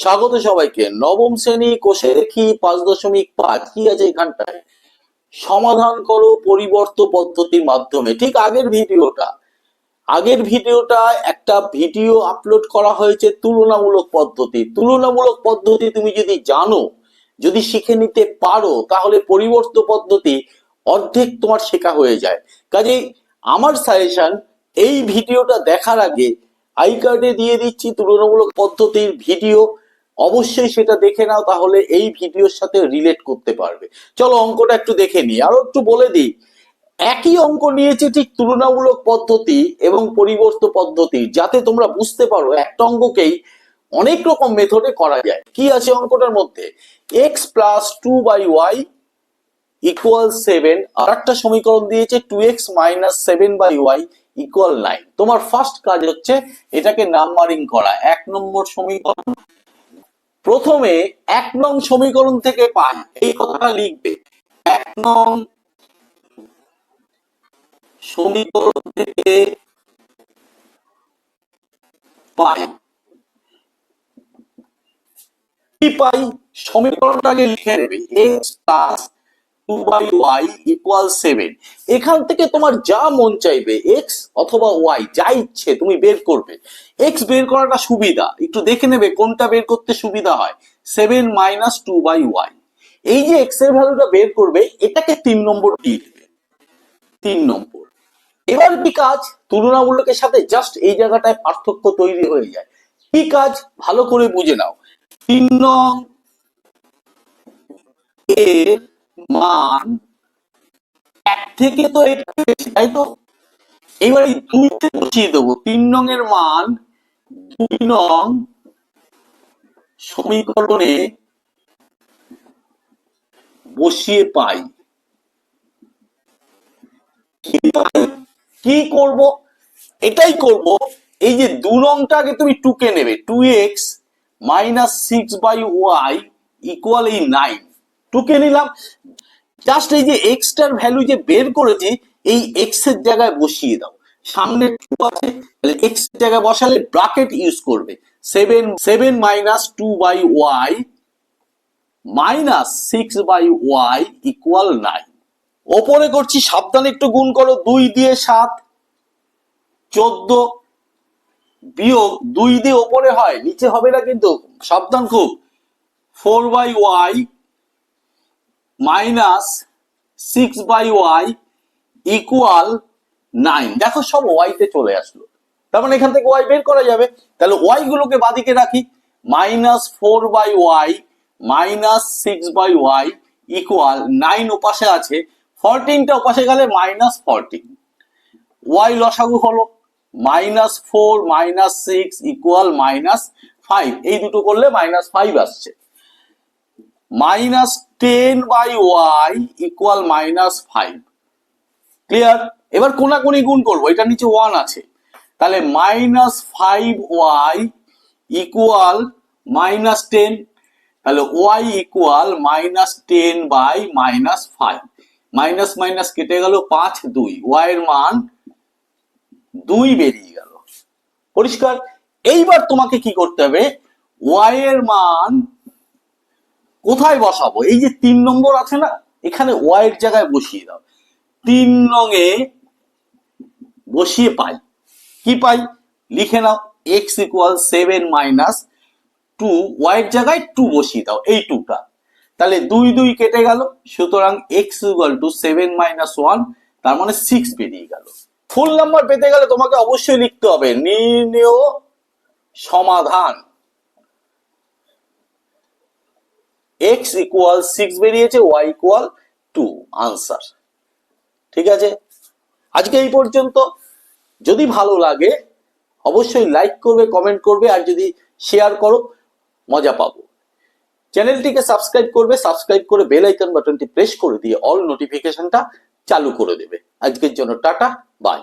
স্বাগত সবাইকে। নবম শ্রেণি কোষে দেখি পাঁচ দশমিক পাঁচ? কি আছে এখানটায়? সমাধান করো পরিবর্ত পদ্ধতির মাধ্যমে। ঠিক আগের ভিডিওটা। আগের ভিডিওটা একটা ভিডিও আপলোড করা হয়েছে তুলনামূলক পদ্ধতি। তুলনামূলক পদ্ধতি তুমি যদি জানো, যদি শিখে নিতে পারো, তাহলে পরিবর্ত পদ্ধতি অর্ধেক তোমার শেখা হয়ে যায়। কাজেই আমার সাজেশন এই ভিডিওটা দেখার আগে আই কার্ডে দিয়ে দিচ্ছি তুলনামূলক পদ্ধতির ভিডিও। অবশ্যই সেটা দেখে নাও, তাহলে এই ভিডিওর সাথে রিলেট করতে পারবে। চলো অঙ্কটা একটু দেখে নিই। আরও একটু বলে দিই, একই অঙ্ক নিয়েছি ঠিক তুলনামূলক পদ্ধতি এবং পরিবর্ত পদ্ধতি, যাতে তোমরা বুঝতে পারো একটা অঙ্ককেই অনেক রকম মেথডে করা যায়। কি আছে অঙ্কটার মধ্যে? X plus two by y equal seven আর একটা সমীকরণ দিয়েছে two x minus seven by y equal nine তোমার ফার্স্ট কাজ হচ্ছে এটাকে নাম্বারিং করা। এক নম্বর সমীকরণ প্রথমে এক নং সমীকরণ থেকে পায় এই কথাটা লিখবে। এক নং সমীকরণ থেকে পাই। কি পাই? সমীকরণটাকে লিখে নেবে x plus two by y equal seven এখান থেকে তোমার যা মন চাইবে এক্স অথবা ওয়াই যা ইচ্ছে তুমি বের করবে। এক্স বের করাটা সুবিধা, একটু দেখে নেবে কোনটা বের করতে সুবিধা হয়। Seven minus two by y এই যে এক্সের ভ্যালুটা বের করবে, এটাকে তিন নম্বর দিয়ে দেবে। তিন নম্বর। এবার কি কাজ? তুলনামূলকের সাথে জাস্ট এই জায়গাটায় পার্থক্য তৈরি হয়ে যায়। কি কাজ? ভালো করে বুঝে নাও। তিন নং এর মান। এক থেকে তো এটা বেশি, তাই তো? এবার দুইতে বসিয়ে দেবো। তিন নং এর মান দুই নং সমীকরণে বসিয়ে পাই। কি করব? এটাই করব। এই যে দু নংটা আগে তুমি টুকে নেবে two x minus six by y equal এই নাইন টুকে নিলাম। জাস্ট এই যে এক্সটার ভ্যালু যে বের করেছি, এই এক্সের জায়গায় বসিয়ে দাও। সামনে টু আছে এক্সের জায়গায় বসালে ব্রাকেট ইউজ করবে। Seven seven minus two by y minus six by y equal nine ওপরে করছি, সাবধানে একটু গুণ করো, দুই দিয়ে সাত, চোদ্দ বিয়োগ দুই দিয়ে ওপরে হয়, নিচে হবে না কিন্তু, সাবধান খুব। Four by y minus six by y equal nine দেখো সব ওয়াইতে চলে আসলো। তার মানে এখান থেকে ওয়াই বের করা যাবে। তাহলে ওয়াই গুলোকে বাদিকে রাখি। Minus four by y minus six by y equal nine ওপাশে আছে। ফোরটিনটা ওপাশে গেলে মাইনাস ফোরটিন ওয়াই লসাগু হলো। Minus four minus six equal minus five এই দুটো করলে মাইনাস ফাইভ আসছে। Minus ten by y equal minus five clear এবার কোনাকুনি গুণ করব, এটা নিচে ওয়ান আছে। তাহলে minus five y equal minus ten তাহলে y equal minus ten by minus five minus minus কেটে গেল পাঁচ দুই। ওয়াই এর মান দুই বেরিয়ে গেল। পরিষ্কার? এইবার তোমাকে কি করতে হবে? ওয়াই এর মান কোথায় বসাবো? এই যে তিন নম্বর আছে না, এখানে ওয়াই এর জায়গায় বসিয়ে দাও। তিন নঙে বসিয়ে পাই। কি পাই? লিখে নাও x equal seven minus two y এর জায়গায় টু বসিয়ে দাও, এই টুটা তাহলে দুই দুই কেটে গেল, সুতরাং x equal two seven minus one তার মানে সিক্স বেরিয়ে গেল। ফুল নাম্বার পেতে গেলে তোমাকে অবশ্যই লিখতে হবে, নির্ণেয় সমাধান। এক্স ইকুয়াল সিক্স বেরিয়েছে ওয়াই ইকুয়াল টু আনসার ঠিক আছে? আজকে এই পর্যন্ত। যদি ভালো লাগে, অবশ্যই লাইক করবে কমেন্ট করবে, আর যদি শেয়ার করো, মজা পাবো। চ্যানেলটিকে সাবস্ক্রাইব করবে সাবস্ক্রাইব করে বেল আইকন বাটনটি প্রেস করে দিয়ে অল নোটিফিকেশনটা চালু করে দেবে। আজকের জন্য টাটা বাই